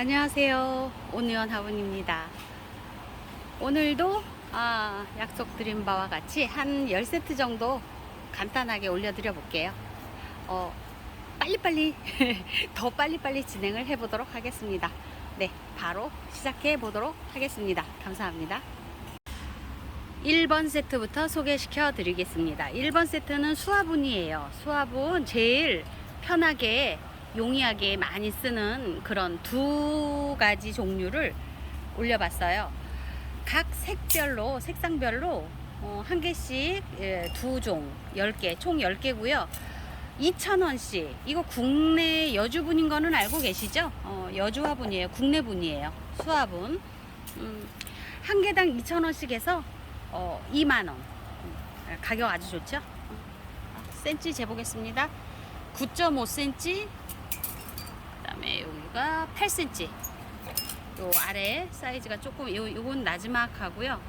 안녕하세요. 온의원 하분입니다. 오늘도 아, 약속드린 바와 같이 한 10세트 정도 간단하게 올려드려 볼게요. 어, 빨리빨리, 더 빨리빨리 진행을 해보도록 하겠습니다. 네, 바로 시작해 보도록 하겠습니다. 감사합니다. 1번 세트부터 소개시켜 드리겠습니다. 1번 세트는 수화분이에요. 수화분 제일 편하게 용이하게 많이 쓰는 그런 두 가지 종류를 올려봤어요. 각 색별로, 색상별로 어, 한 개씩 예, 두 종, 10개, 총 10개고요. 2,000원씩. 이거 국내 여주분인 거는 알고 계시죠? 어, 여주화분이에요. 국내분이에요. 수화분. 음, 한 개당 2,000원씩 해서 어, 2만원. 가격 아주 좋죠? 센치 재보겠습니다. 9.5cm. 여기가 8cm. 요 아래 사이즈가 조금, 요, 요건 나지막 하고요.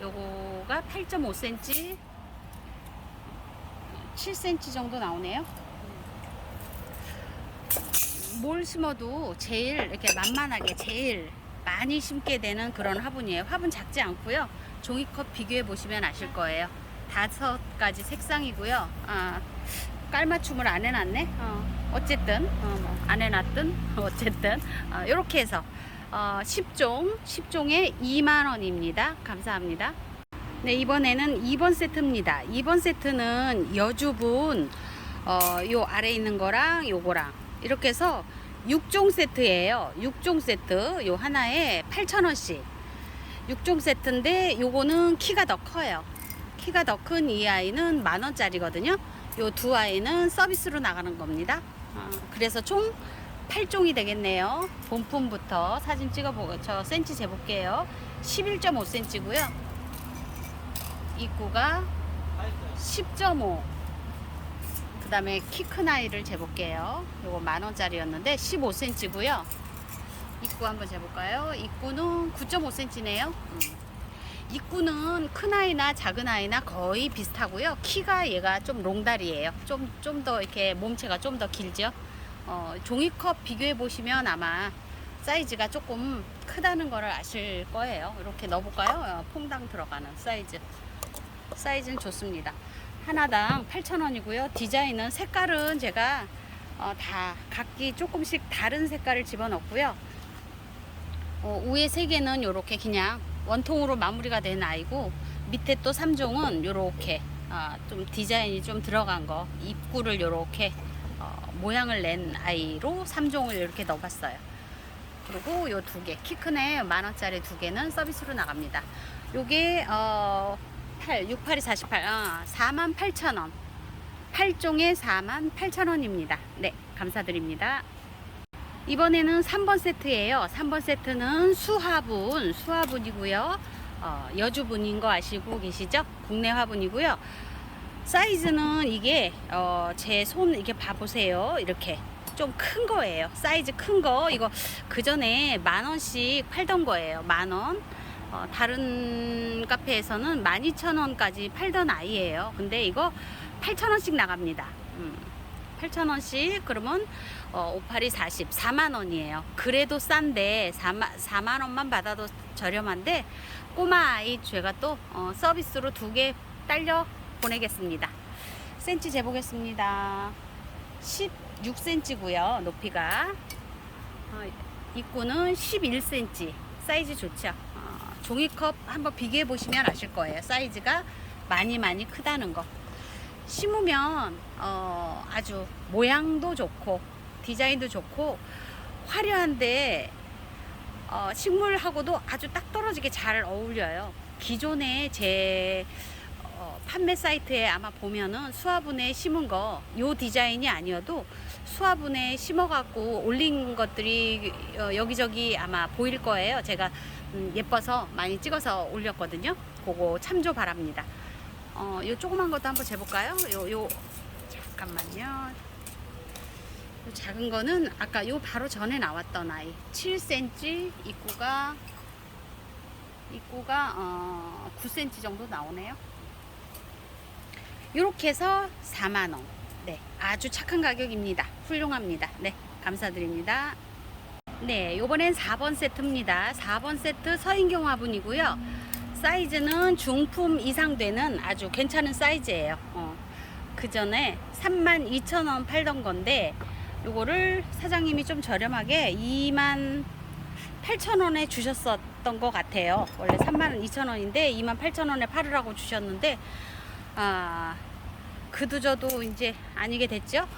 요거가 8.5cm. 7cm 정도 나오네요. 뭘 심어도 제일 이렇게 만만하게 제일 많이 심게 되는 그런 화분이에요. 화분 작지 않고요. 종이컵 비교해 보시면 아실 거예요. 다섯 가지 색상이고요. 아, 깔맞춤을 안 해놨네. 어, 어쨌든 어, 뭐 안 해놨든 어쨌든 어, 이렇게 해서 어, 10종 10종에 2만 원입니다. 감사합니다. 네 이번에는 2번 세트입니다. 2번 세트는 여주분 어, 요 아래 있는 거랑 요거랑 이렇게 해서 6종 세트예요. 6종 세트 요 하나에 8,000원씩 6종 세트인데 요거는 키가 더 커요. 키가 더 큰 이 아이는 만 원짜리거든요. 요 두 아이는 서비스로 나가는 겁니다. 어, 그래서 총 8종이 되겠네요. 본품부터 사진 찍어보고 저 센치 재볼게요. 11.5cm고요. 입구가 10.5. 그 다음에 키 큰 아이를 재볼게요. 요거 만 원짜리였는데 15cm고요. 입구 한번 재볼까요? 입구는 9.5cm네요. 입구는 큰 아이나 작은 아이나 거의 비슷하고요. 키가 얘가 좀 롱다리예요. 좀 좀 더 이렇게 몸체가 좀 더 길죠. 어, 종이컵 비교해 보시면 아마 사이즈가 조금 크다는 걸 아실 거예요. 이렇게 넣어볼까요? 어, 퐁당 들어가는 사이즈. 사이즈는 좋습니다. 하나당 8,000원이고요. 디자인은 색깔은 제가 어, 다 각기 조금씩 다른 색깔을 집어넣고요. 어, 위에 세 개는 이렇게 그냥 원통으로 마무리가 된 아이고 밑에 또 3종은 이렇게 어, 좀 디자인이 좀 들어간 거 입구를 이렇게 어, 모양을 낸 아이로 3종을 이렇게 넣어봤어요. 그리고 요 두 개, 키 큰 애 만원짜리 두 개는 서비스로 나갑니다. 요게, 어, 8, 6, 8이 48, 어, 4만 8천원. 8종에 4만 8천원입니다. 네, 감사드립니다. 이번에는 3번 세트예요. 3번 세트는 수화분, 수화분이고요. 어, 여주분인 거 아시고 계시죠? 국내 화분이고요. 사이즈는 이게 어, 제 손 이렇게 봐보세요. 이렇게 좀 큰 거예요. 사이즈 큰 거. 이거 그 전에 만 원씩 팔던 거예요. 만 원. 어, 다른 카페에서는 12,000원까지 팔던 아이예요. 근데 이거 8,000원씩 나갑니다. 음, 8,000원씩 그러면 어, 58이 40, 4만 원이에요. 그래도 싼데 4만, 4만 원만 받아도 저렴한데 꼬마 아이 제가 또 어, 서비스로 두 개 딸려 보내겠습니다. 센치 재보겠습니다. 16cm고요. 높이가 어, 입구는 11cm. 사이즈 좋죠. 어, 종이컵 한번 비교해 보시면 아실 거예요. 사이즈가 많이 많이 크다는 거. 심으면 어, 아주 모양도 좋고 디자인도 좋고 화려한데 어, 식물하고도 아주 딱 떨어지게 잘 어울려요. 기존에 제 어, 판매 사이트에 아마 보면은 수화분에 심은 거 요 디자인이 아니어도 수화분에 심어갖고 올린 것들이 어, 여기저기 아마 보일 거예요. 제가 음, 예뻐서 많이 찍어서 올렸거든요. 그거 참조 바랍니다. 어, 요 조그만 것도 한번 재볼까요? 요, 요, 잠깐만요. 요 작은 거는 아까 요 바로 전에 나왔던 아이. 7cm 입구가, 입구가, 어, 9cm 정도 나오네요. 요렇게 해서 4만원. 네. 아주 착한 가격입니다. 훌륭합니다. 네. 감사드립니다. 네, 요번엔 4번 세트입니다. 4번 세트 서인경 화분이고요. 사이즈는 중품 이상 되는 아주 괜찮은 사이즈예요. 어. 그 전에 32,000원 팔던 건데 요거를 사장님이 좀 저렴하게 2만 8,000원에 주셨었던 것 같아요. 원래 3만 2,000원인데 2만 8,000원에 팔으라고 주셨는데 아 그도 저도 이제 아니게 됐죠.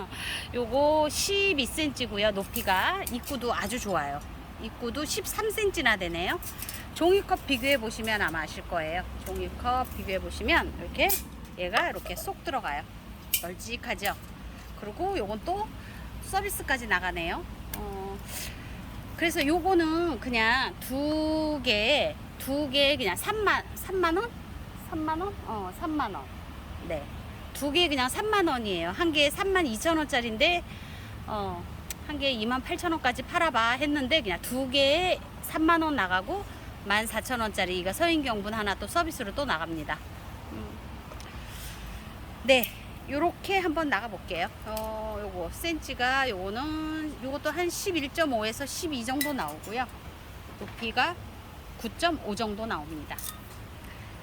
요거 12cm고요. 높이가 입구도 아주 좋아요. 입구도 13cm나 되네요. 종이컵 비교해 보시면 아마 아실 거예요. 종이컵 비교해 보시면 이렇게 얘가 이렇게 쏙 들어가요. 널찍하죠. 그리고 요건 또 서비스까지 나가네요. 어, 그래서 요거는 그냥 두 개, 두 개 그냥 3만, 3만 원? 3만 원? 어, 3만 원. 네. 두 개 그냥 3만 원이에요. 한 개에 3만 2천 원짜리인데, 어, 한 개에 2만 8천 원까지 팔아봐 했는데, 그냥 두 개에 3만 원 나가고, 1만 4천 원짜리, 이거 서인경분 하나 또 서비스로 또 나갑니다. 음. 네. 요렇게 한번 나가 볼게요. 어, 요거 센치가 요거는 요것도 한 11.5에서 12 정도 나오고요. 높이가 9.5 정도 나옵니다.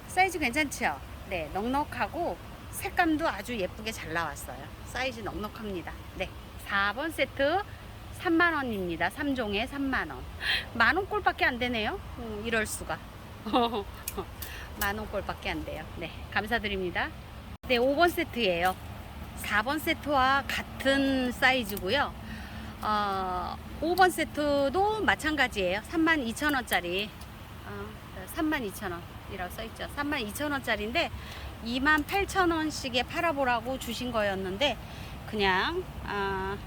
사이즈 괜찮죠? 네, 넉넉하고 색감도 아주 예쁘게 잘 나왔어요. 사이즈 넉넉합니다. 네, 4번 세트 3만 원입니다. 3종에 3만 원. 만 원꼴밖에 안 되네요. 음, 이럴 수가. 만 원꼴밖에 안 돼요. 네, 감사드립니다. 네, 5번 세트예요. 4번 세트와 같은 사이즈고요. 어, 5번 세트도 마찬가지예요. 32,000원짜리. 어, 32,000원이라고 써있죠. 32,000원짜리인데 28,000원씩에 팔아보라고 주신 거였는데 그냥 아,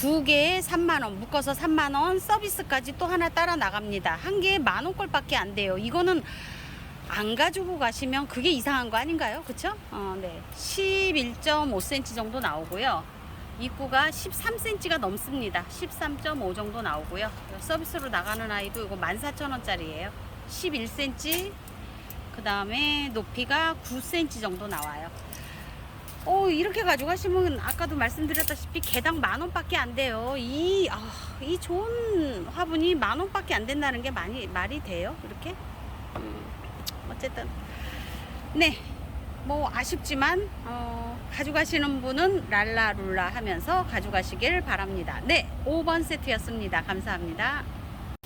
두 개에 3만 원 묶어서 3만 원 서비스까지 또 하나 따라 나갑니다. 한 개에 만 원꼴밖에 안 돼요. 이거는 안 가지고 가시면 그게 이상한 거 아닌가요? 그쵸? 어, 네. 11.5cm 정도 나오고요. 입구가 13cm가 넘습니다. 13.5 정도 나오고요. 서비스로 나가는 아이도 이거 14,000원짜리예요. 11cm. 그 다음에 높이가 9cm 정도 나와요. 오, 이렇게 가져가시면 아까도 말씀드렸다시피 개당 만 원밖에 안 돼요. 이, 아, 이 좋은 화분이 만 원밖에 안 된다는 게 많이, 말이 돼요? 이렇게? 음, 어쨌든. 네. 뭐 아쉽지만 어, 가져가시는 분은 랄라룰라 하면서 가져가시길 바랍니다. 네, 5번 세트였습니다. 감사합니다.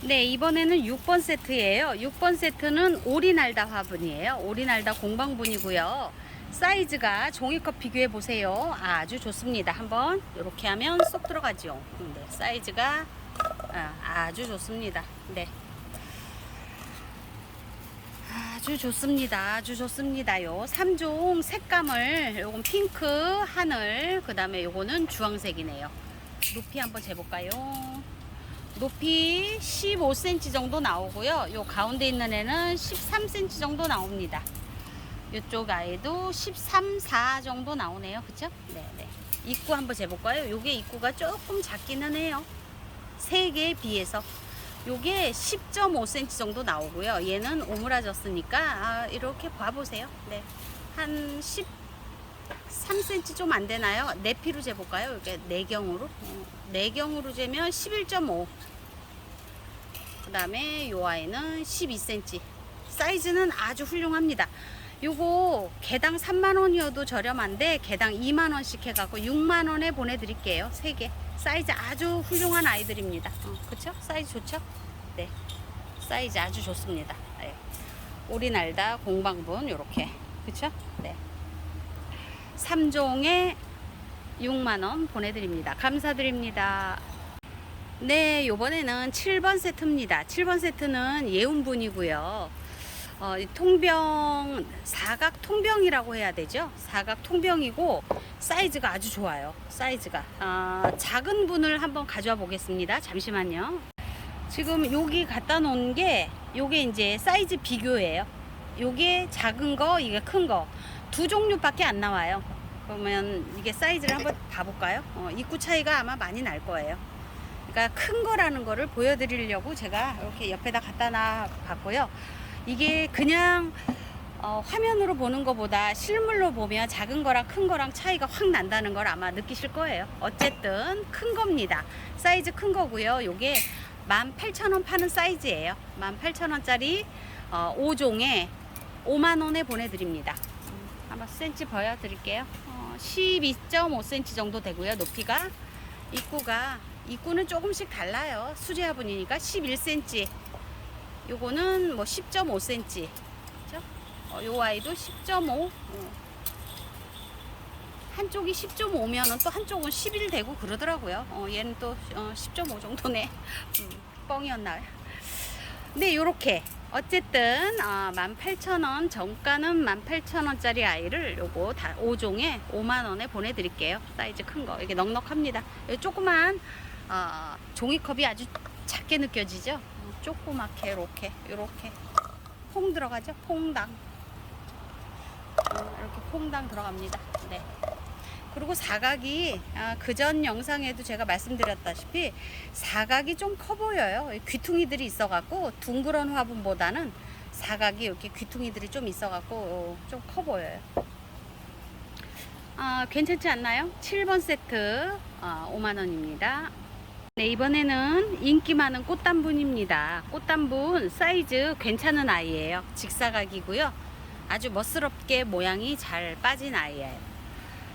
네, 이번에는 6번 세트예요. 6번 세트는 오리날다 화분이에요. 오리날다 공방분이고요. 사이즈가 종이컵 비교해 보세요. 아주 좋습니다. 한번 이렇게 하면 쏙 들어가죠. 네, 사이즈가 아, 아주 좋습니다. 네. 아주 좋습니다. 아주 좋습니다요. 3종 색감을 요건 핑크, 하늘, 그 다음에 요거는 주황색이네요. 높이 한번 재볼까요? 높이 15cm 정도 나오고요. 요 가운데 있는 애는 13cm 정도 나옵니다. 이쪽 아이도 13, 4 정도 나오네요. 그쵸? 네네. 입구 한번 재볼까요? 요게 입구가 조금 작기는 해요. 세 개에 비해서. 요게 10.5cm 정도 나오고요. 얘는 오므라졌으니까 아, 이렇게 봐보세요. 네, 한 13cm 좀 안 되나요? 내피로 재볼까요? 이게 내경으로 어, 내경으로 재면 11.5. 그 다음에 요 아이는 12cm. 사이즈는 아주 훌륭합니다. 요거 개당 3만 원이어도 저렴한데 개당 2만 원씩 해갖고 6만 원에 보내드릴게요. 세 개. 사이즈 아주 훌륭한 아이들입니다. 어, 그쵸? 사이즈 좋죠? 네. 사이즈 아주 좋습니다. 네. 오리날다 공방분 요렇게. 그쵸? 네. 3종에 6만 원 보내드립니다. 감사드립니다. 네, 요번에는 7번 세트입니다. 7번 세트는 예운분이고요. 어, 이 통병 사각 통병이라고 해야 되죠. 사각 통병이고 사이즈가 아주 좋아요. 사이즈가 아, 작은 분을 한번 가져와 보겠습니다. 잠시만요. 지금 여기 갖다 놓은 게 요게 이제 사이즈 비교예요. 요게 작은 거, 이게 큰 거. 두 종류밖에 안 나와요. 그러면 이게 사이즈를 한번 봐볼까요? 어, 입구 차이가 아마 많이 날 거예요. 그러니까 큰 거라는 거를 보여드리려고 제가 이렇게 옆에다 갖다 놔 봤고요. 이게 그냥 어, 화면으로 보는 것보다 실물로 보면 작은 거랑 큰 거랑 차이가 확 난다는 걸 아마 느끼실 거예요. 어쨌든 큰 겁니다. 사이즈 큰 거고요. 요게 18,000원 파는 사이즈예요. 18,000원짜리 어, 5종에 5만원에 보내드립니다. 음, 한번 센치 보여드릴게요. 어, 12.5cm 정도 되고요. 높이가. 입구가, 입구는 조금씩 달라요. 수제 화분이니까 11cm. 요거는 뭐 10.5cm. 그죠? 어, 요 아이도 10.5. 어. 한쪽이 10.5면은 또 한쪽은 11 되고 그러더라고요. 어, 얘는 또 어, 10.5 정도네. 음, 뻥이었나요? 네, 요렇게. 어쨌든 어, 18,000원 정가는 18,000원짜리 아이를 요거 다 5종에 5만 원에 보내드릴게요. 사이즈 큰 거. 이게 넉넉합니다. 요 조그만 어, 종이컵이 아주 작게 느껴지죠? 어, 조그맣게 이렇게 이렇게 퐁 들어가죠? 퐁당. 어, 이렇게 퐁당 들어갑니다. 네. 그리고 사각이 아, 그전 영상에도 제가 말씀드렸다시피 사각이 좀 커 보여요. 귀퉁이들이 있어갖고 둥그런 화분보다는 사각이 이렇게 귀퉁이들이 좀 있어갖고 좀 커 보여요. 아, 괜찮지 않나요? 7번 세트 아, 5만 원입니다. 네, 이번에는 인기 많은 꽃단분입니다. 꽃단분 사이즈 괜찮은 아이예요. 직사각이고요. 아주 멋스럽게 모양이 잘 빠진 아이예요.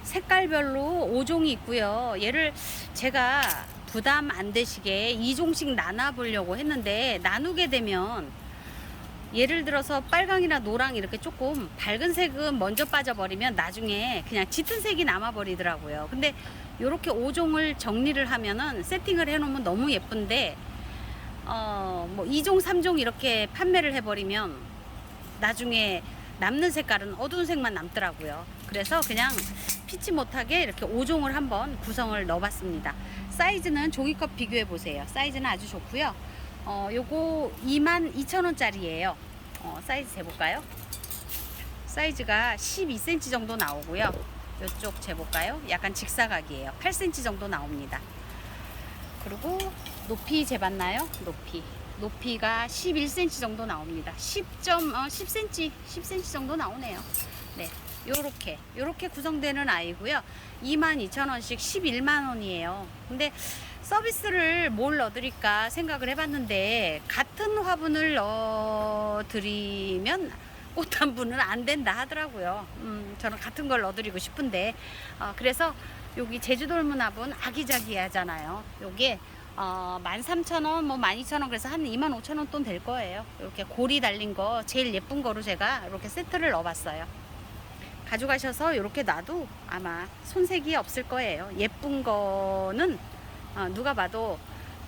색깔별로 5종이 있고요. 얘를 제가 부담 안 되시게 2종씩 나눠 보려고 했는데 나누게 되면 예를 들어서 빨강이나 노랑 이렇게 조금 밝은 색은 먼저 빠져버리면 나중에 그냥 짙은 색이 남아버리더라고요. 근데 이렇게 5종을 정리를 하면은 세팅을 해놓으면 너무 예쁜데 어, 뭐 2종, 3종 이렇게 판매를 해버리면 나중에 남는 색깔은 어두운 색만 남더라고요. 그래서 그냥 피치 못하게 이렇게 5종을 한번 구성을 넣어봤습니다. 사이즈는 종이컵 비교해 보세요. 사이즈는 아주 좋고요. 어, 요거 22,000원짜리예요. 어, 사이즈 재볼까요? 사이즈가 12cm 정도 나오고요. 이쪽 재볼까요? 약간 직사각이에요. 8cm 정도 나옵니다. 그리고 높이 재봤나요? 높이. 높이가 11cm 정도 나옵니다. 10. 어, 10cm, 10cm 정도 나오네요. 네. 요렇게, 요렇게 구성되는 아이고요. 22,000원씩 11만원이에요. 근데 서비스를 뭘 넣어드릴까 생각을 해봤는데, 같은 화분을 넣어드리면 꽃 한 분은 안 된다 하더라고요. 음, 저는 같은 걸 넣어드리고 싶은데, 어, 그래서 여기 제주돌문 화분 아기자기하잖아요. 요게 어, 13,000원, 뭐 12,000원 그래서 한 25,000원 돈 될 거예요. 이렇게 고리 달린 거 제일 예쁜 거로 제가 이렇게 세트를 넣어봤어요. 가져가셔서 이렇게 놔도 아마 손색이 없을 거예요. 예쁜 거는 어, 누가 봐도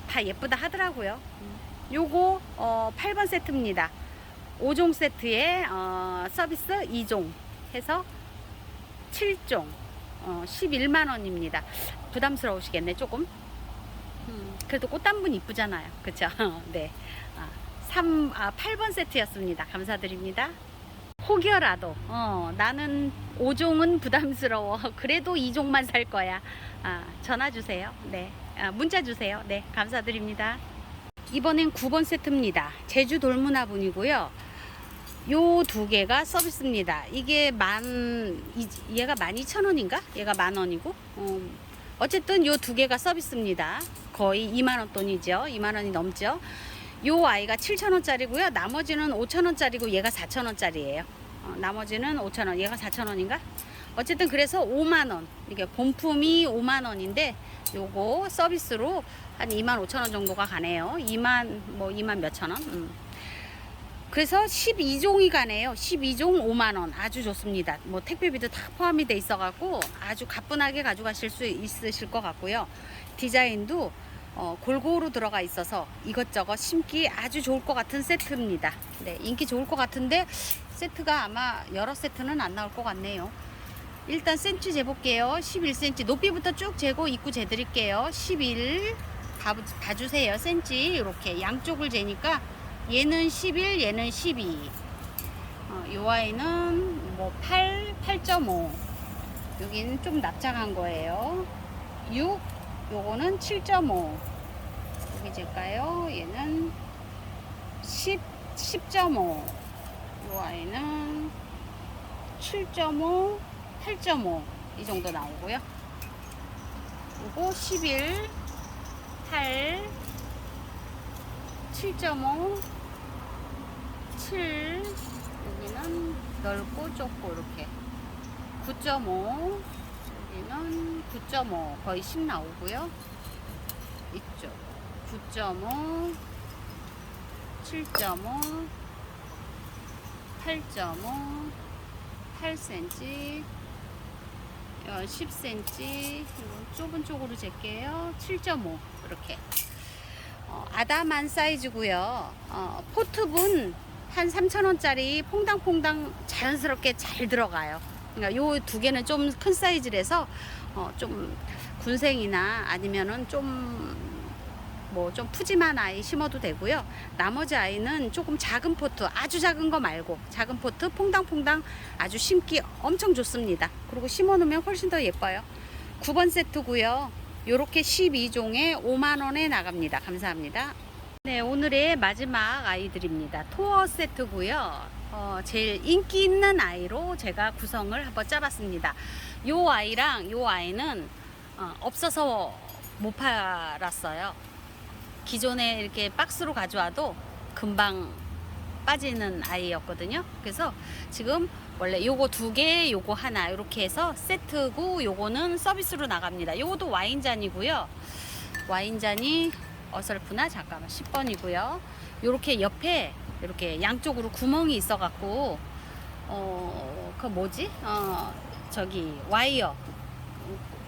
다 예쁘다 하더라고요. 음. 요거 어, 8번 세트입니다. 5종 세트에 어, 서비스 2종 해서 7종 어, 11만 원입니다. 부담스러우시겠네 조금. 음, 그래도 꽃단분 이쁘잖아요. 그쵸? 네. 아, 3, 아, 8번 세트였습니다. 감사드립니다. 혹여라도, 어, 나는 5종은 부담스러워. 그래도 2종만 살 거야. 아, 전화 주세요. 네. 아, 문자 주세요. 네. 감사드립니다. 이번엔 9번 세트입니다. 제주 돌문화분이고요. 요 두 개가 서비스입니다. 이게 만, 이- 얘가 12,000원인가? 얘가 만 원이고. 어, 어쨌든 요 두 개가 서비스입니다. 거의 2만원 돈이죠. 2만원이 넘죠. 요 아이가 7천원짜리고요. 나머지는 5천원짜리고 얘가 4천원짜리예요. 어, 나머지는 5천원, 얘가 4천원인가? 어쨌든 그래서 5만원. 이게 본품이 5만원인데 요거 서비스로 한 2만 5천원 정도가 가네요. 2만, 뭐 2만 몇천 원? 음. 그래서 12종이 가네요. 12종 5만원. 아주 좋습니다. 뭐 택배비도 다 포함이 돼 있어갖고 아주 가뿐하게 가져가실 수 있으실 것 같고요. 디자인도 어, 골고루 들어가 있어서 이것저것 심기 아주 좋을 것 같은 세트입니다. 네, 인기 좋을 것 같은데 세트가 아마 여러 세트는 안 나올 것 같네요. 일단 센치 재볼게요. 11cm 높이부터 쭉 재고 입구 재드릴게요. 11 봐, 봐주세요. 센치 이렇게 양쪽을 재니까 얘는 11, 얘는 12. 어, 요 아이는 뭐 8, 8.5. 여기는 좀 납작한 거예요. 6, 요거는 7.5. 여기 재까요? 얘는 10, 10.5. 요 아이는 7.5, 8.5 이 정도 나오고요. 그리고 11, 8, 7.5, 7 여기는 넓고 좁고 이렇게 9.5 여기는 9.5 거의 10 나오고요. 이쪽 9.5 7.5 8.5 8cm 어, 10cm 이건 좁은 쪽으로 잴게요. 7.5 이렇게. 어, 아담한 사이즈고요. 어, 포트분 한 3,000원짜리 퐁당퐁당 자연스럽게 잘 들어가요 그러니까 요 두 개는 좀 큰 사이즈라서 어, 좀 군생이나 아니면은 좀 뭐 좀 푸짐한 아이 심어도 되고요. 나머지 아이는 조금 작은 포트, 아주 작은 거 말고 작은 포트 퐁당퐁당 아주 심기 엄청 좋습니다. 그리고 심어 놓으면 훨씬 더 예뻐요. 9번 세트고요. 요렇게 12종에 5만 원에 나갑니다. 감사합니다. 네, 오늘의 마지막 아이들입니다. 토어 세트고요. 어, 제일 인기 있는 아이로 제가 구성을 한번 짜봤습니다. 요 아이랑 요 아이는 어, 없어서 못 팔았어요. 기존에 이렇게 박스로 가져와도 금방 빠지는 아이였거든요. 그래서 지금 원래 요거 두 개, 요거 하나 이렇게 해서 세트고 요거는 서비스로 나갑니다. 요것도 와인잔이고요. 와인잔이 어설프나 잠깐만 10번이고요. 요렇게 옆에 이렇게 양쪽으로 구멍이 있어 갖고 어, 그 뭐지? 어, 저기 와이어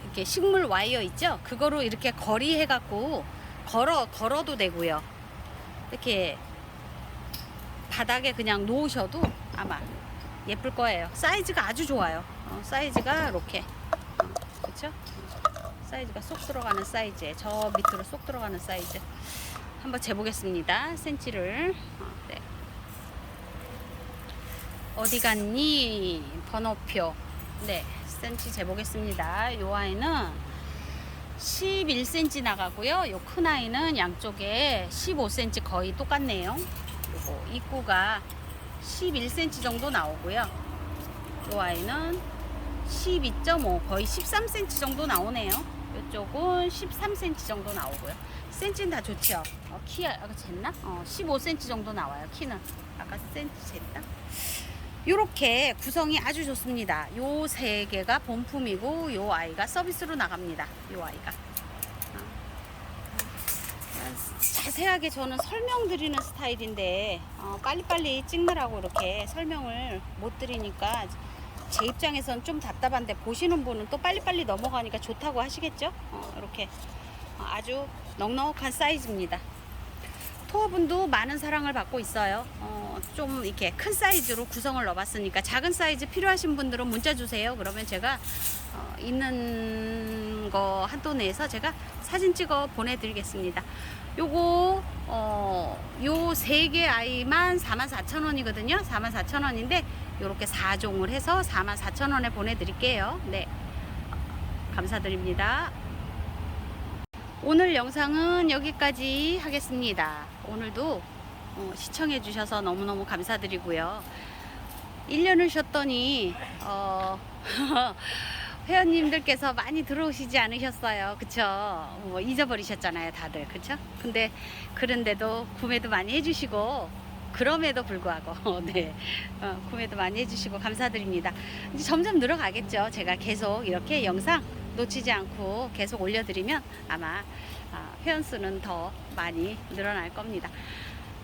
이렇게 식물 와이어 있죠? 그거로 이렇게 거리 해 갖고 걸어 걸어도 되고요. 이렇게 바닥에 그냥 놓으셔도 아마 예쁠 거예요. 사이즈가 아주 좋아요. 어, 사이즈가 이렇게 어, 그렇죠? 사이즈가 쏙 들어가는 사이즈에 저 밑으로 쏙 들어가는 사이즈. 한번 재보겠습니다. 센치를 어, 네. 어디 갔니? 번호표. 네, 센치 재보겠습니다. 요 아이는 11cm 나가고요. 요 큰 아이는 양쪽에 15cm 거의 똑같네요. 요거 입구가 11cm 정도 나오고요. 요 아이는 12.5 거의 13cm 정도 나오네요. 이쪽은 13cm 정도 나오고요. 센치는 다 좋죠. 어, 키 아까 쟀나? 어, 15cm 정도 나와요. 키는 아까 센치 쟀다. 요렇게 구성이 아주 좋습니다. 요 세 개가 본품이고 요 아이가 서비스로 나갑니다. 요 아이가. 어. 자세하게 저는 설명드리는 스타일인데 어, 빨리빨리 찍느라고 이렇게 설명을 못 드리니까 제 입장에선 좀 답답한데 보시는 분은 또 빨리빨리 넘어가니까 좋다고 하시겠죠? 어, 이렇게 어, 아주 넉넉한 사이즈입니다. 토어분도 많은 사랑을 받고 있어요. 어, 좀 이렇게 큰 사이즈로 구성을 넣어봤으니까 작은 사이즈 필요하신 분들은 문자 주세요. 그러면 제가 어, 있는 거 한도 내에서 제가 사진 찍어 보내드리겠습니다. 요거 어, 요 세 개 아이만 44,000원이거든요. 44,000원인데 요렇게 4종을 해서 44,000원에 보내드릴게요. 네. 감사드립니다. 오늘 영상은 여기까지 하겠습니다. 오늘도 어, 시청해 주셔서 너무너무 감사드리고요. 1년을 쉬었더니 어, 회원님들께서 많이 들어오시지 않으셨어요. 그쵸? 뭐 잊어버리셨잖아요, 다들. 그쵸? 근데 그런데도 구매도 많이 해주시고 그럼에도 불구하고 네 어, 구매도 많이 해주시고 감사드립니다. 이제 점점 늘어가겠죠. 제가 계속 이렇게 영상 놓치지 않고 계속 올려드리면 아마 아, 회원 수는 더 많이 늘어날 겁니다.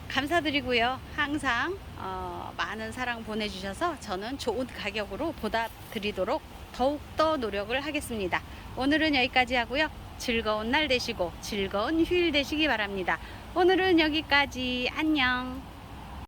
감사드리고요. 항상 어, 많은 사랑 보내주셔서 저는 좋은 가격으로 보답드리도록 더욱더 노력을 하겠습니다. 오늘은 여기까지 하고요. 즐거운 날 되시고 즐거운 휴일 되시기 바랍니다. 오늘은 여기까지 안녕.